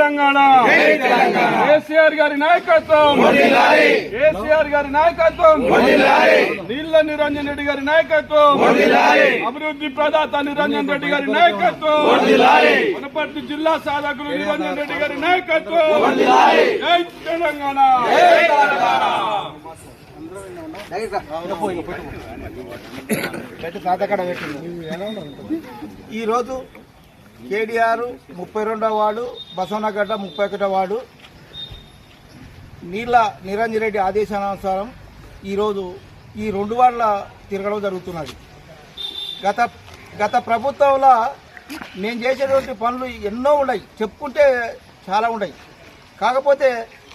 తెలంగాణ. కేసీఆర్ గారి నాయకత్వం. కేసీఆర్ గారి నాయకత్వం. నీళ్ళ నిరంజన్ రెడ్డి గారి నాయకత్వం. అభివృద్ధి ప్రదాత నిరంజన్ రెడ్డి గారి నాయకత్వం. వనపర్తి జిల్లా సాధకులు నిరంజన్ రెడ్డి గారి నాయకత్వం. జై తెలంగాణ. ఈరోజు కేడీఆర్ ముప్పై రెండవ వార్డు బసవనగడ్డ ముప్పై ఒకటో వార్డు. నీళ్ళ నిరంజన్ రెడ్డి ఆదేశానుసారం ఈరోజు ఈ రెండు వార్డుల తిరగడం జరుగుతున్నది. గత గత ప్రభుత్వంలో నేను చేసేటువంటి పనులు ఎన్నో ఉన్నాయి. చెప్పుకుంటే చాలా ఉన్నాయి. కాకపోతే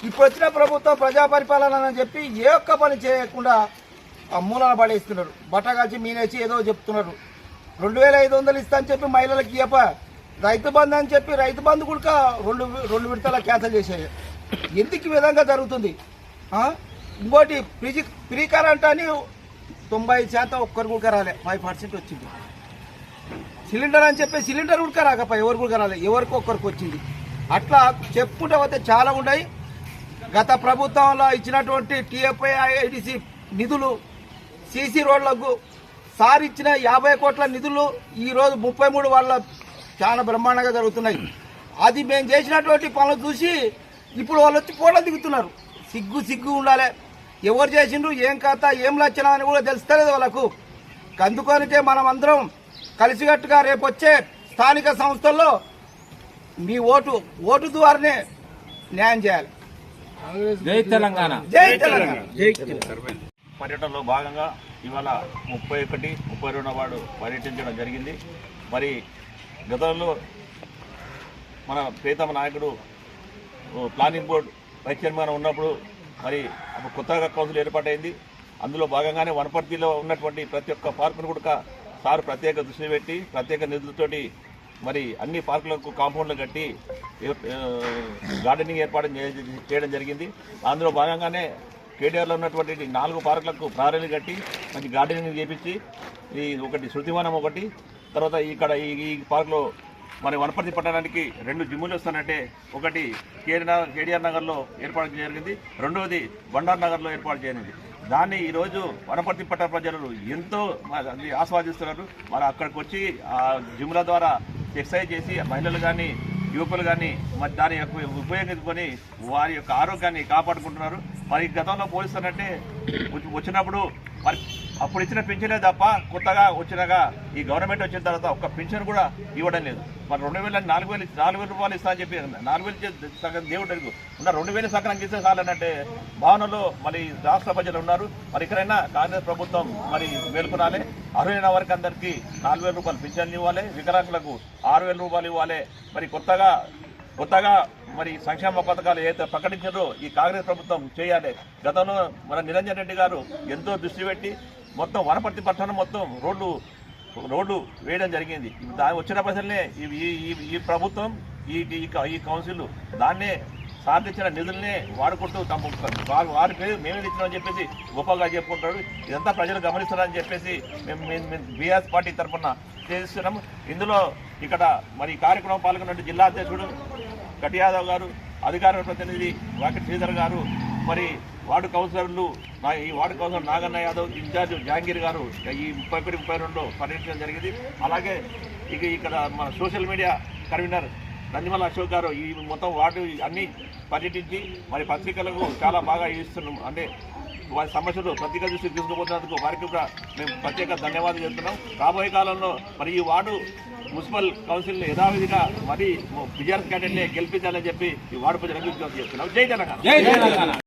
ఇప్పుడు వచ్చిన ప్రభుత్వం ప్రజా పరిపాలన అని చెప్పి ఏ ఒక్క పని చేయకుండా ఆ మూలన పడేస్తున్నారు. బట్టగాల్చి మీనేసి ఏదో చెప్తున్నారు. రెండు వేల ఐదు వందలు ఇస్తా అని చెప్పి మహిళలకు ఇయ్యప రైతు బంధు అని చెప్పి రైతు బంధు కూడా రెండు రెండు విడతల క్యాన్సిల్ చేసేది ఎందుకు ఈ విధంగా జరుగుతుంది? ఇంకోటి ప్రిజి ప్రీ కరెంట్ అని తొంభై శాతం ఒక్కరు కూడా రాలే. ఫైవ్ పర్సెంట్ వచ్చింది. సిలిండర్ అని చెప్పి సిలిండర్ ఉడక రాకపోయి ఎవరు కూడా రాలే. ఎవరికి ఒక్కరికి వచ్చింది. అట్లా చెప్పుకుంటే పోతే చాలా ఉన్నాయి. గత ప్రభుత్వంలో ఇచ్చినటువంటి టీఎఫ్ఐ ఐడిసి నిధులు సీసీ రోడ్లకు సార్ ఇచ్చిన యాభై కోట్ల నిధులు ఈరోజు ముప్పై మూడు వాళ్ళ చాలా బ్రహ్మాండంగా జరుగుతున్నాయి. అది మేము చేసినటువంటి పనులు చూసి ఇప్పుడు వాళ్ళు వచ్చి ఫోటో దిగుతున్నారు. సిగ్గు సిగ్గు ఉండాలి. ఎవరు చేసిండ్రు ఏం కథ ఏం లక్షణం అని కూడా తెలుస్తలేదు వాళ్ళకు. అందుకొనికే మనం అందరం కలిసికట్టుగా రేపు వచ్చే స్థానిక సంస్థల్లో మీ ఓటు ఓటు ద్వారానే న్యాయం చేయాలి. జై తెలంగాణ. జై తెలంగాణ. పర్యటనలో భాగంగా ఇవాళ ముప్పై ఒకటి ముప్పై రెండవ వార్డు పర్యటించడం జరిగింది. మరి గతంలో మన ప్రీతమ నాయకుడు ప్లానింగ్ బోర్డు వైస్ చైర్మన్ ఉన్నప్పుడు మరి అప్పుడు కొత్తగా కౌన్సిల్ ఏర్పాటైంది. అందులో భాగంగానే వనపర్తిలో ఉన్నటువంటి ప్రతి ఒక్క పార్కును కూడా సార్ ప్రత్యేక దృష్టి పెట్టి ప్రత్యేక నిధులతోటి మరి అన్ని పార్కులకు కాంపౌండ్లు కట్టి గార్డెనింగ్ ఏర్పాటు చేయడం జరిగింది. అందులో భాగంగానే కేటీఆర్లో ఉన్నటువంటి నాలుగు పార్కులకు ప్రారంభం కట్టి మంచి గార్డెనింగ్ చేపించి ఈ ఒకటి శృతివనం ఒకటి తర్వాత ఇక్కడ ఈ ఈ పార్కులో మరి వనపర్తి పట్టణానికి రెండు జిమ్ములు వస్తానంటే ఒకటి కేఆర్ కేడీఆర్ నగర్లో ఏర్పాటు జరిగింది రెండవది బండార్ నగర్లో ఏర్పాటు చేయనిది దాన్ని ఈరోజు వనపర్తి పట్టణ ప్రజలు ఎంతో ఆస్వాదిస్తున్నారు. మరి అక్కడికి వచ్చి ఆ జిమ్ల ద్వారా ఎక్సర్సైజ్ చేసి మహిళలు కానీ యువకులు కానీ మరి దాని యొక్క ఉపయోగించుకొని వారి యొక్క ఆరోగ్యాన్ని కాపాడుకుంటున్నారు. మరి గతంలో పోలిస్తానంటే వచ్చినప్పుడు మరి అప్పుడు ఇచ్చిన పింఛనే తప్ప కొత్తగా వచ్చినగా ఈ గవర్నమెంట్ వచ్చిన తర్వాత ఒక్క పింఛన్ కూడా ఇవ్వడం లేదు. మరి రెండు వేల నాలుగు వేలు నాలుగు వేల రూపాయలు ఇస్తా అని చెప్పి నాలుగు వేలు సగం దేవుడు అడుగు ఉన్న రెండు వేలు సగం ఇస్తే చాలనంటే భావనలో మరి రాష్ట్ర ప్రజలు ఉన్నారు. మరి ఇక్కడైనా కాంగ్రెస్ ప్రభుత్వం మరి మేల్కొనాలి. అర్హులైన వారికి అందరికీ నాలుగు వేల రూపాయలు పింఛన్లు ఇవ్వాలి. వికలాంగులకు ఆరు వేల రూపాయలు ఇవ్వాలి. మరి కొత్తగా కొత్తగా మరి సంక్షేమ పథకాలు ఏదైతే ప్రకటించారో ఈ కాంగ్రెస్ ప్రభుత్వం చేయాలి. గతంలో మన నిరంజన్ రెడ్డి గారు ఎంతో దృష్టి పెట్టి మొత్తం వనపర్తి పట్టణం మొత్తం రోడ్లు రోడ్లు వేయడం జరిగింది. దాని వచ్చిన పైసలనే ఈ ఈ- ప్రభుత్వం ఈ ఈ క- ఈ కౌన్సిల్ దాన్నే సాధించిన నిధులనే వాడుకుంటూ తమ వారు వారి పేరు మేమే ఇచ్చినామని చెప్పేసి గొప్పగా చెప్పుకుంటారు. ఇదంతా ప్రజలు గమనిస్తారని చెప్పేసి మేము బీఆర్ఎస్ పార్టీ తరఫున చేస్తున్నాము. ఇందులో ఇక్కడ మరి కార్యక్రమం పాల్గొన్న జిల్లా అధ్యక్షుడు కటియాదవ్ గారు అధికార ప్రతినిధి వాకి శ్రీధర్ గారు మరి వార్డు కౌన్సిలర్లు నా ఈ ward councillor Naganna Yadav incharge Jahangir గారు ఈ ముప్పై ఒకటి ముప్పై రెండులో పర్యటించడం జరిగింది. అలాగే ఇక ఇక్కడ మన social media convener Nandimala Ashok గారు ఈ మొత్తం వార్డు అన్నీ పర్యటించి మరి పత్రికలకు చాలా బాగా ఇస్తున్నాం. అంటే వారి సమస్యలు పత్రిక దృష్టి తీసుకుపోతున్నందుకు వారికి కూడా మేము ప్రత్యేక ధన్యవాదాలు చెప్తున్నాం. రాబోయే కాలంలో మరి ఈ వార్డు మున్సిపల్ కౌన్సిల్ని యథావిధిగా మరి బీఆర్ఎస్ క్యాండిడేట్ని గెలిపించాలని చెప్పి ఈ వార్డు ప్రజలకు విజ్ఞప్తి చేస్తున్నాం. జై జై తెలంగాణ